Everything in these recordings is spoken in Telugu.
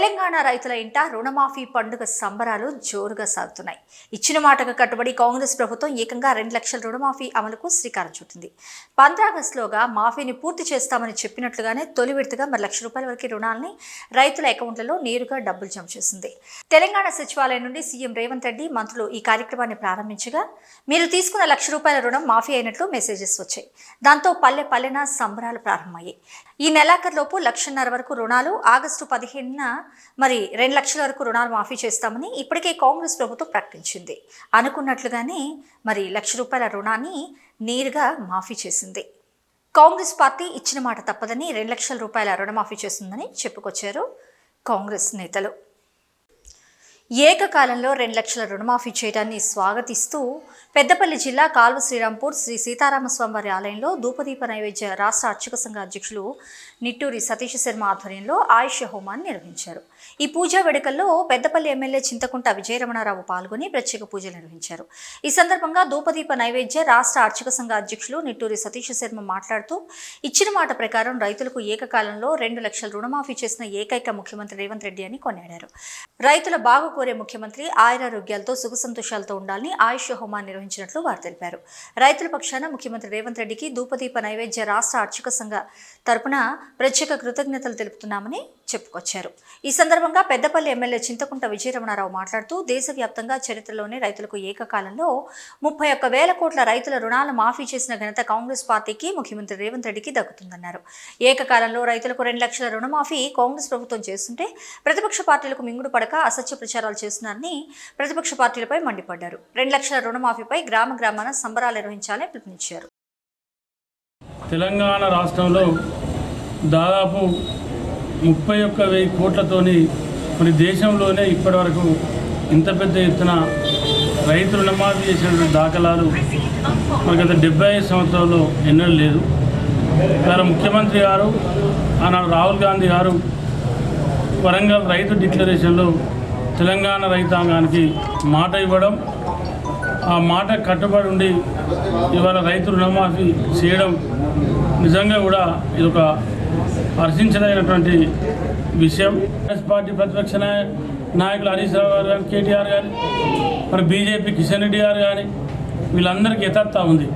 తెలంగాణ రైతుల ఇంట రుణమాఫీ పండుగ సంబరాలు జోరుగా సాగుతున్నాయి. ఇచ్చిన మాటకు కట్టుబడి కాంగ్రెస్ ప్రభుత్వం ఏకంగా రెండు లక్షల రుణమాఫీ అమలుకు శ్రీకారం చుట్టింది. పంద్రాగస్టులోగా మాఫీని పూర్తి చేస్తామని చెప్పినట్లుగానే తొలి విడతగా మరి లక్ష రూపాయల వరకు రుణాలని రైతుల అకౌంట్లలో నేరుగా డబ్బులు జమ చేసింది. తెలంగాణ సచివాలయం నుండి సీఎం రేవంత్ రెడ్డి మంత్రులు ఈ కార్యక్రమాన్ని ప్రారంభించగా మీరు తీసుకున్న లక్ష రూపాయల రుణం మాఫీ అయినట్లు మెసేజెస్ వచ్చాయి. దాంతో పల్లె పల్లెన సంబరాలు ప్రారంభమయ్యాయి. ఈ నెలాఖరులోపు లక్షన్నర వరకు రుణాలు ఆగస్టు పదిహేనున మరి రెండు లక్షల వరకు రుణాలు మాఫీ చేస్తామని ఇప్పటికే కాంగ్రెస్ ప్రభుత్వం ప్రకటించింది. అనుకున్నట్లుగానే మరి లక్ష రూపాయల రుణాన్ని నేరుగా మాఫీ చేసింది. కాంగ్రెస్ పార్టీ ఇచ్చిన మాట తప్పదని రెండు లక్షల రూపాయల రుణమాఫీ చేస్తుందని చెప్పుకొచ్చారు కాంగ్రెస్ నేతలు. ఏకకాలంలో రెండు లక్షల రుణమాఫీ చేయడాన్ని స్వాగతిస్తూ పెద్దపల్లి జిల్లా కాల్వ శ్రీరాంపూర్ శ్రీ సీతారామస్వామి వారి ఆలయంలో ధూపదీప నైవేద్య రాష్ట్ర అర్చక సంఘ అధ్యక్షులు నిట్టూరి సతీష్ శర్మ ఆధ్వర్యంలో ఆయుష్య హోమాన్ని నిర్వహించారు. ఈ పూజా వేడుకల్లో పెద్దపల్లి ఎమ్మెల్యే చింతకుంట విజయరమణారావు పాల్గొని ప్రత్యేక పూజలు నిర్వహించారు. ఈ సందర్భంగా ధూపదీప నైవేద్య రాష్ట్ర ఆర్థిక సంఘ అధ్యక్షులు నిట్టూరి సతీష్ శర్మ మాట్లాడుతూ ఇచ్చిన మాట ప్రకారం రైతులకు ఏకకాలంలో రెండు లక్షల రుణమాఫీ చేసిన ఏకైక ముఖ్యమంత్రి రేవంత్ రెడ్డి అని కొనియాడారు. రైతుల బాగు కోరే ముఖ్యమంత్రి ఆయురారోగ్యాలతో సుఖ సంతోషాలతో ఉండాలని ఆయుష్ హోమాన్ని నిర్వహించినట్లు వారు తెలిపారు. రైతుల పక్షాన ముఖ్యమంత్రి రేవంత్ రెడ్డికి ధూపదీప నైవేద్య రాష్ట్ర ఆర్థిక సంఘ తరపున ప్రత్యేక కృతజ్ఞతలు తెలుపుతున్నామని చెప్పుకొచ్చారు. ఈ సందర్భంగా పెద్దపల్లి ఎమ్మెల్యే చింతకుంట విజయరమణారావు మాట్లాడుతూ దేశవ్యాప్తంగా చరిత్రలోనే రైతులకు ఏకకాలంలో ముప్పై ఒక్క వేల కోట్ల రైతుల రుణాలు మాఫీ చేసిన ఘనత కాంగ్రెస్ పార్టీకి ముఖ్యమంత్రి రేవంత్ రెడ్డికి దక్కుతుందన్నారు. ఏకకాలంలో రైతులకు రెండు లక్షల రుణమాఫీ కాంగ్రెస్ ప్రభుత్వం చేస్తుంటే ప్రతిపక్ష పార్టీలకు మింగుడు పడక అసత్య ప్రచారాలు చేస్తున్నారని ప్రతిపక్ష పార్టీలపై మండిపడ్డారు. రెండు లక్షల రుణమాఫీపై గ్రామ గ్రామాన సంబరాలు నిర్వహించాలని పిలుపునిచ్చారు. తెలంగాణ రాష్ట్రంలో దాదాపు ముప్పై ఒక్క వెయ్యి కోట్లతోని మరి దేశంలోనే ఇప్పటివరకు ఇంత పెద్ద ఎత్తున రైతు రుణమాఫీ చేసినటువంటి దాఖలాలు మరి గత డెబ్బై ఐదు సంవత్సరాల్లో ఎన్నడూ లేదు. ఇవాళ ముఖ్యమంత్రి గారు ఆనాడు రాహుల్ గాంధీ గారు వరంగల్ రైతు డిక్లరేషన్లో తెలంగాణ రైతాంగానికి మాట ఇవ్వడం ఆ మాట కట్టుబడి ఉండి ఇవాళ రైతు రుణమాఫీ చేయడం నిజంగా కూడా ఇది ఒక హర్షించదగినటువంటి విషయం. కాంగ్రెస్ పార్టీ ప్రతిపక్ష నాయ- నాయకులు హరీష్ రావు గారు కానీ కేటీఆర్ కానీ మరి బీజేపీ కిషన్ రెడ్డి గారు కానీ వీళ్ళందరికీ యథార్థ ఉంది.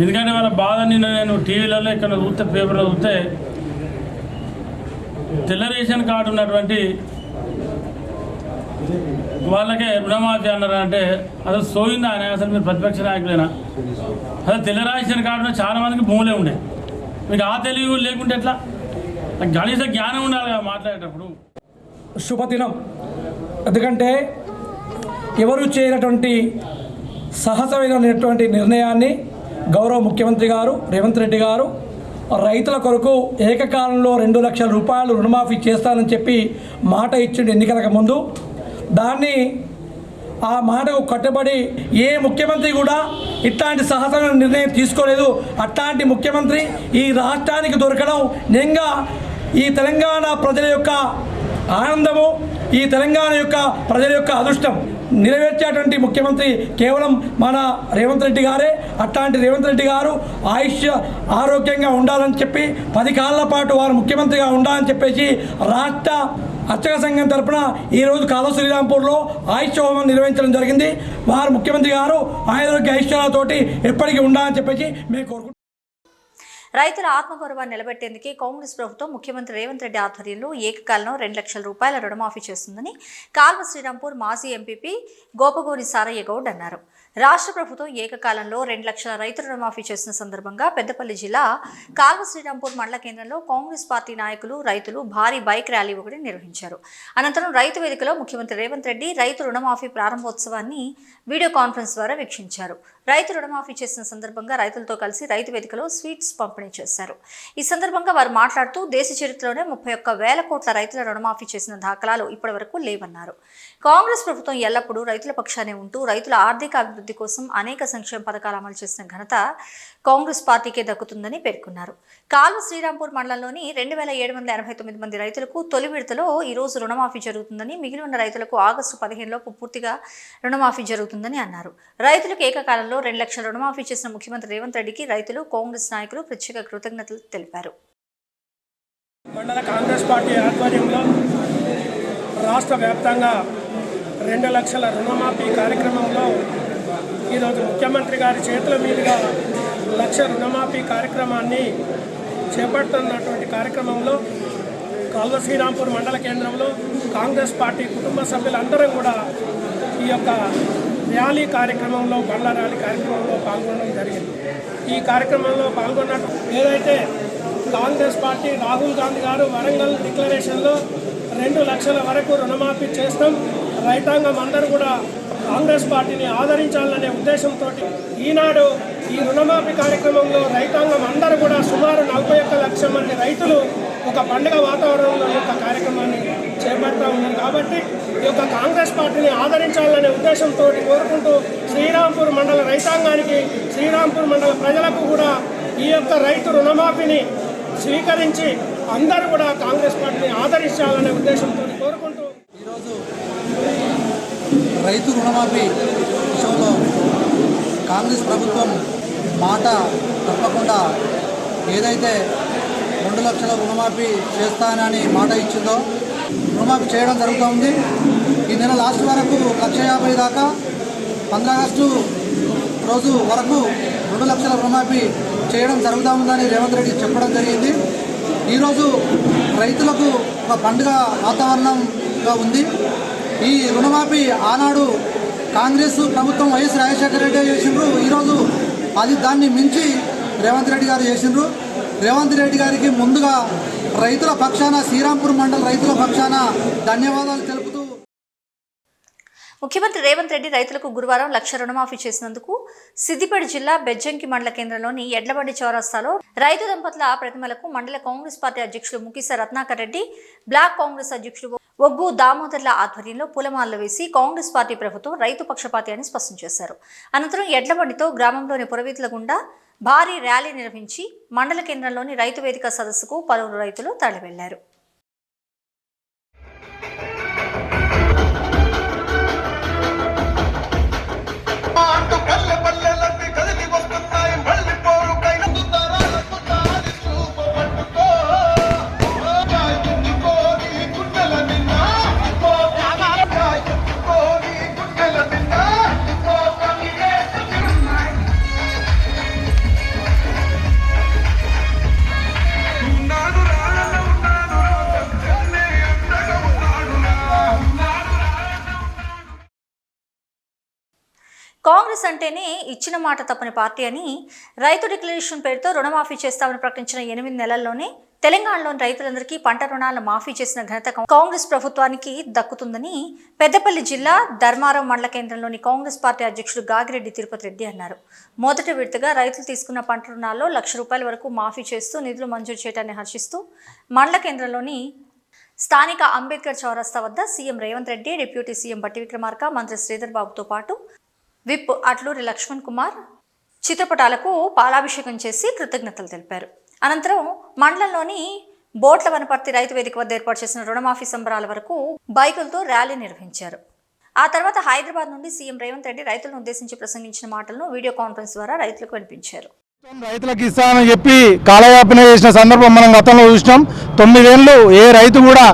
ఎందుకంటే వాళ్ళ బాధ నిన్న నేను టీవీలలో ఇక్కడ చూస్తే పేపర్లో చూస్తే తెల్ల రేషన్ కార్డు ఉన్నటువంటి వాళ్ళకే రుణమాఫీ అన్నారు అంటే అసలు సోయిందా అని అసలు మీరు ప్రతిపక్ష నాయకులేనా? అసలు తెల్ల రేషన్ కార్డులో చాలా మందికి భూములే ఉండే. మీకు ఆ తెలివి లేకుంటే ఎట్లా? గణిత జ్ఞానం ఉండాలి కదా మాట్లాడేటప్పుడు. శుభదినం. ఎందుకంటే ఎవరు చేయనటువంటి సహజమైనటువంటి నిర్ణయాన్ని గౌరవ ముఖ్యమంత్రి గారు రేవంత్ రెడ్డి గారు రైతుల కొరకు ఏకకాలంలో రెండు లక్షల రూపాయలు రుణమాఫీ చేస్తానని చెప్పి మాట ఇచ్చిండు ఎన్నికలకు ముందు. దాన్ని ఆ మాటకు కట్టుబడి ఏ ముఖ్యమంత్రి కూడా ఇట్లాంటి సహజమైన నిర్ణయం తీసుకోలేదు. అట్లాంటి ముఖ్యమంత్రి ఈ రాష్ట్రానికి దొరకడం నిజంగా ఈ తెలంగాణ ప్రజల యొక్క ఆనందము ఈ తెలంగాణ యొక్క ప్రజల యొక్క అదృష్టం నెరవేర్చేటువంటి ముఖ్యమంత్రి కేవలం మన రేవంత్ రెడ్డి గారే. అట్లాంటి రేవంత్ రెడ్డి గారు ఆయుష్ ఆరోగ్యంగా ఉండాలని చెప్పి పది కాళ్ళ పాటు వారు ముఖ్యమంత్రిగా ఉండాలని చెప్పేసి రాష్ట్ర అర్చక సంఘం తరపున ఈరోజు కాలువ శ్రీరాంపూర్లో ఆయుష్ హోమం నిర్వహించడం జరిగింది. వారు ముఖ్యమంత్రి గారు ఆయుర్వేద ఐశ్వర్యాలతోటి ఎప్పటికీ ఉండాలని చెప్పేసి మేము కోరుకుంటున్నాం. రైతుల ఆత్మగౌరవాన్ని నిలబెట్టేందుకే కాంగ్రెస్ ప్రభుత్వం ముఖ్యమంత్రి రేవంత్ రెడ్డి ఆధ్వర్యంలో ఏకకాలంలో రెండు లక్షల రూపాయల రుణమాఫీ చేస్తుందని కాల్వ శ్రీరాంపూర్ మాజీ ఎంపీపీ గోపగోని సారయ్య గౌడ్ అన్నారు. రాష్ట్ర ప్రభుత్వం ఏకకాలంలో రెండు లక్షల రైతు రుణమాఫీ చేసిన సందర్భంగా పెద్దపల్లి జిల్లా కాల్వ శ్రీరాంపూర్ మండల కేంద్రంలో కాంగ్రెస్ పార్టీ నాయకులు రైతులు భారీ బైక్ ర్యాలీ ఒకటి నిర్వహించారు. అనంతరం రైతు వేదికలో ముఖ్యమంత్రి రేవంత్ రెడ్డి రైతు రుణమాఫీ ప్రారంభోత్సవాన్ని వీడియో కాన్ఫరెన్స్ ద్వారా వీక్షించారు. రైతు రుణమాఫీ చేసిన సందర్భంగా రైతులతో కలిసి రైతు వేదికలో స్వీట్స్ పంపిణీ చేశారు. ఈ సందర్భంగా వారు మాట్లాడుతూ దేశ చరిత్రలోనే ముప్పై ఒక్క వేల కోట్ల రైతుల రుణమాఫీ చేసిన దాఖలాలు ఇప్పటివరకు లేవన్నారు. కాంగ్రెస్ ప్రభుత్వం ఎల్లప్పుడూ రైతుల పక్షానే ఉంటూ రైతుల ఆర్థిక అభివృద్ధి కోసం అనేక సంక్షేమ పథకాలు అమలు చేసిన ఘనత కాంగ్రెస్ పార్టీకే దక్కుతుందని పేర్కొన్నారు. కాల్వ శ్రీరాంపూర్ మండలంలోని రెండు వేల ఏడు వందల ఎనభై తొమ్మిది మంది రైతులకు తొలి విడతలో ఈ రోజు రుణమాఫీ జరుగుతుందని మిగిలి ఉన్న రైతులకు ఆగస్టు పదిహేనులోపు పూర్తిగా రుణమాఫీ జరుగుతుందని అన్నారు. రైతులకు ఏకకాలంలో రెండు లక్షల రుణమాఫీ చేసిన ముఖ్యమంత్రి రేవంత్ రెడ్డికి రైతులు కాంగ్రెస్ నాయకులు ప్రత్యేక కృతజ్ఞతలు తెలిపారు. మండల కాంగ్రెస్ పార్టీ ఆధ్వర్యంలో రాష్ట్ర వ్యాప్తంగా రెండు లక్షల రుణమాఫీ కార్యక్రమంలో ఈరోజు ముఖ్యమంత్రి గారి చేతుల మీదుగా లక్ష రుణమాఫీ కార్యక్రమాన్ని చేపడుతున్నటువంటి కార్యక్రమంలో కాల్వ శ్రీరాంపూర్ మండల కేంద్రంలో కాంగ్రెస్ పార్టీ కుటుంబ సభ్యులందరం కూడా ఈ యొక్క ర్యాలీ కార్యక్రమంలో బండ్ల ర్యాలీ కార్యక్రమంలో పాల్గొనడం జరిగింది. ఈ కార్యక్రమంలో పాల్గొన్నట్టు ఏదైతే కాంగ్రెస్ పార్టీ రాహుల్ గాంధీ గారు వరంగల్ డిక్లరేషన్లో రెండు లక్షల వరకు రుణమాఫీ చేస్తాం రైతాంగం అందరూ కూడా కాంగ్రెస్ పార్టీని ఆదరించాలనే ఉద్దేశంతో ఈనాడు ఈ రుణమాఫీ కార్యక్రమంలో రైతాంగం అందరూ కూడా సుమారు నలభై ఒక్క లక్షల మంది రైతులు ఒక పండుగ వాతావరణంలో ఒక యొక్క కార్యక్రమాన్ని చేపడతా ఉన్నారు. కాబట్టి ఈ యొక్క కాంగ్రెస్ పార్టీని ఆదరించాలనే ఉద్దేశంతో కోరుకుంటూ శ్రీరాంపూర్ మండల రైతాంగానికి శ్రీరాంపూర్ మండల ప్రజలకు కూడా ఈ యొక్క రైతు రుణమాఫీని స్వీకరించి అందరూ కూడా కాంగ్రెస్ పార్టీని ఆదరించాలనే ఉద్దేశంతో కోరుకుంటూ ఈరోజు రైతు రుణమాఫీ విషయంలో కాంగ్రెస్ ప్రభుత్వం మాట తప్పకుండా ఏదైతే రెండు లక్షల రుణమాఫీ చేస్తానని మాట ఇచ్చిందో రుణమాఫీ చేయడం జరుగుతూ ఉంది ఈ నెల లాస్ట్ వరకు లక్ష యాభై దాకా పంద్ర ఆగస్టు రోజు వరకు రెండు లక్షల రుణమాఫీ చేయడం జరుగుతూ ఉందని రేవంత్ రెడ్డి చెప్పడం జరిగింది. ఈరోజు రైతులకు ఒక పండుగ వాతావరణంగా ఉంది. ఈ రుణమాఫీ ఆనాడు కాంగ్రెస్ ప్రభుత్వం వైఎస్ రాజశేఖర రెడ్డి చేసిండ్రు. ఈరోజు అది దాన్ని మించి రేవంత్ రెడ్డి గారు చేసిండ్రు. రేవంత్ రెడ్డి గారికి ముందుగా రైతుల పక్షాన శ్రీరాంపూర్ మండల రైతుల పక్షాన ధన్యవాదాలు తెలుపుతూ ముఖ్యమంత్రి రేవంత్ రెడ్డి రైతులకు గురువారం లక్ష రుణమాఫీ చేసినందుకు సిద్దిపేట జిల్లా బెజ్జంకి మండల కేంద్రంలోని ఎడ్లబండి చౌరస్తాలో రైతు దంపతుల ప్రతిమలకు మండల కాంగ్రెస్ పార్టీ అధ్యక్షులు ముకిస రత్నాకర్ రెడ్డి బ్లాక్ కాంగ్రెస్ అధ్యక్షులు ఒగ్గు దామోదర్ల ఆధ్వర్యంలో పూలమాలలు వేసి కాంగ్రెస్ పార్టీ ప్రభుత్వం రైతు పక్షపాతి అని స్పష్టం చేశారు. అనంతరం ఎడ్లబండితో గ్రామంలోని పురవీతుల గుండా భారీ ర్యాలీ నిర్వహించి మండల కేంద్రంలోని రైతు వేదిక సదస్సుకు పలువురు రైతులు తరలివెళ్ళారు. కాంగ్రెస్ అంటేనే ఇచ్చిన మాట తప్పని పార్టీ అని రైతు డిక్లరేషన్ పేరుతో రుణమాఫీ చేస్తామని ప్రకటించిన ఎనిమిది నెలల్లోనే తెలంగాణలోని రైతులందరికీ పంట రుణాలను మాఫీ చేసిన ఘనత కాంగ్రెస్ ప్రభుత్వానికి దక్కుతుందని పెద్దపల్లి జిల్లా ధర్మారం మండల కేంద్రంలోని కాంగ్రెస్ పార్టీ అధ్యక్షుడు గాగిరెడ్డి తిరుపతి రెడ్డి అన్నారు. మొదటి విడతగా రైతులు తీసుకున్న పంట రుణాల్లో లక్ష రూపాయల వరకు మాఫీ చేస్తూ నిధులు మంజూరు చేయడాన్ని హర్షిస్తూ మండల కేంద్రంలోని స్థానిక అంబేద్కర్ చౌరస్తా వద్ద CM Revanth Reddy deputy CM Bhatti Vikramarka మంత్రి శ్రీధర్ బాబుతో పాటు విప్ అట్లూరి లక్ష్మణ్ కుమార్ చిత్రపటాలకు పాలాభిషేకం చేసి కృతజ్ఞతలు తెలిపారు. అనంతరం మండలంలోని బోట్ల వనపర్తి రైతు వేదిక వద్ద ఏర్పాటు చేసిన రుణమాఫీ సంబరాల వరకు బైకులతో ర్యాలీ నిర్వహించారు. ఆ తర్వాత హైదరాబాద్ నుండి సీఎం రేవంత్ రెడ్డి రైతులను ఉద్దేశించి ప్రసంగించిన మాటలను వీడియో కాన్ఫరెన్స్ ద్వారా రైతులకు వినిపించారు. రైతులకు ఇస్తానని చెప్పి కాలయాపన చేసిన సందర్భం మనం గతంలో చూసినాం. తొమ్మిదేళ్ళు ఏ రైతు కూడా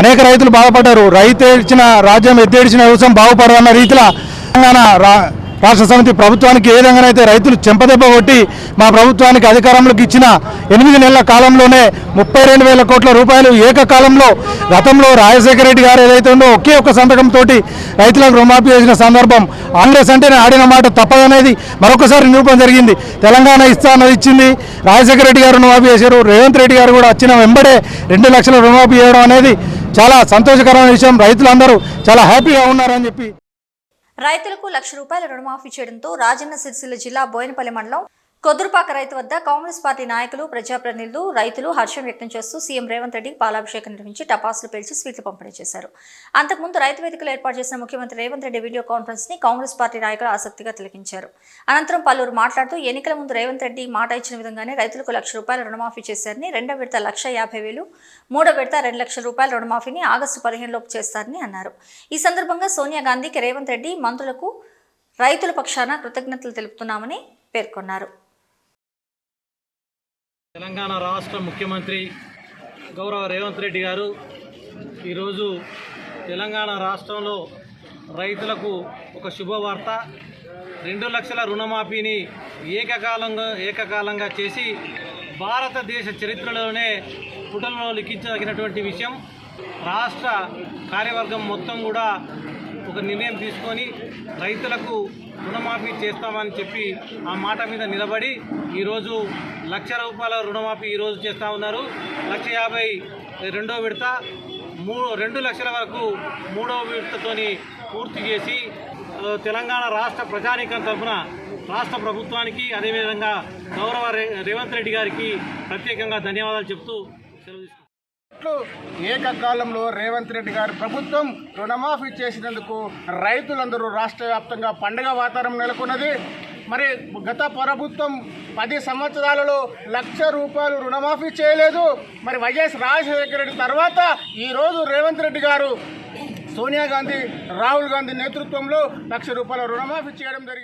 అనేక రైతులు బాధపడ్డారు. రైతు ఏడ్చిన రాజ్యం ఎత్తేడ్చిన వ్యవసాయం బాగుపడదన్న రీతిలో తెలంగాణ రా రాష్ట్ర సమితి ప్రభుత్వానికి ఏ విధంగానైతే రైతులు చెంపదెబ్బ కొట్టి మా ప్రభుత్వానికి అధికారంలోకి ఇచ్చిన ఎనిమిది నెలల కాలంలోనే ముప్పై రెండు వేల కోట్ల రూపాయలు ఏకకాలంలో గతంలో రాజశేఖర రెడ్డి గారు ఏదైతే ఉందో ఒకే ఒక్క సంతకంతో రైతులకు రుణమాఫీ చేసిన సందర్భం కాంగ్రెస్ అంటేనే ఆడిన మాట తప్పదనేది మరొకసారి నిరూపణ జరిగింది. తెలంగాణ ఇస్తా అన్నది ఇచ్చింది. రాజశేఖర రెడ్డి గారు రుణమాఫీ చేశారు. రేవంత్ రెడ్డి గారు కూడా వచ్చిన వెంబడే రెండు లక్షల రుణమాఫీ చేయడం అనేది చాలా సంతోషకరమైన విషయం. రైతులందరూ చాలా హ్యాపీగా ఉన్నారని చెప్పి రైతులకు లక్ష రూపాయల రుణమాఫీ చేయడంతో రాజన్న సిరిసిల్ల జిల్లా బోయినపల్లి మండలం కొద్దురుపాక రైతు వద్ద కాంగ్రెస్ పార్టీ నాయకులు ప్రజాప్రతినిధులు రైతులు హర్షం వ్యక్తం చేస్తూ సీఎం రేవంత్ రెడ్డికి పాలాభిషేకం నిర్వహించి టపాసులు పేల్చి స్వీట్లు పంపిణీ చేశారు. అంతకుముందు రైతు వేదికలో ఏర్పాటు చేసిన ముఖ్యమంత్రి రేవంత్ రెడ్డి వీడియో కాన్ఫరెన్స్ని కాంగ్రెస్ పార్టీ నాయకులు ఆసక్తిగా తిలకించారు. అనంతరం పలువురు మాట్లాడుతూ ఎన్నికల ముందు రేవంత్ రెడ్డి మాట ఇచ్చిన విధంగానే రైతులకు లక్ష రూపాయల రుణమాఫీ చేశారని రెండో విడత లక్ష యాభై వేలు మూడో విడత రెండు లక్షల రూపాయల రుణమాఫీని ఆగస్టు పదిహేను లోపు చేస్తారని అన్నారు. ఈ సందర్భంగా సోనియా గాంధీకి రేవంత్ రెడ్డి మంత్రులకు రైతుల పక్షాన కృతజ్ఞతలు తెలుపుతున్నామని పేర్కొన్నారు. తెలంగాణ రాష్ట్ర ముఖ్యమంత్రి గౌరవ రేవంత్ రెడ్డి గారు ఈరోజు తెలంగాణ రాష్ట్రంలో రైతులకు ఒక శుభవార్త. రెండు లక్షల రుణమాఫీని ఏకకాలంగా ఏకకాలంగా చేసి భారతదేశ చరిత్రలోనే పుటల్లో లిఖించదగినటువంటి విషయం. రాష్ట్ర కార్యవర్గం మొత్తం కూడా ఒక నిర్ణయం తీసుకొని రైతులకు రుణమాఫీ చేస్తామని చెప్పి ఆ మాట మీద నిలబడి ఈరోజు లక్ష రూపాయల రుణమాఫీ ఈరోజు చేస్తూ ఉన్నారు. లక్ష యాభై రెండో విడత మూడు రెండు లక్షల వరకు మూడవ విడతతోని పూర్తి చేసి తెలంగాణ రాష్ట్ర ప్రజానీకం తరఫున రాష్ట్ర ప్రభుత్వానికి అదేవిధంగా గౌరవ రేవంత్ రెడ్డి గారికి ప్రత్యేకంగా ధన్యవాదాలు చెప్తూ సెలవు తీసుకుంటున్నాను. ఏకకాలంలో రేవంత్ రెడ్డి గారి ప్రభుత్వం రుణమాఫీ చేసినందుకు రైతులందరూ రాష్ట్ర వ్యాప్తంగా పండుగ వాతావరణం నెలకొన్నది మరి గత ప్రభుత్వం పది సంవత్సరాలలో లక్ష రూపాయలు రుణమాఫీ చేయలేదు మరి వైఎస్ రాజశేఖర రెడ్డి తర్వాత ఈరోజు రేవంత్ రెడ్డి గారు సోనియా గాంధీ రాహుల్ గాంధీ నేతృత్వంలో లక్ష రూపాయల రుణమాఫీ చేయడం జరిగింది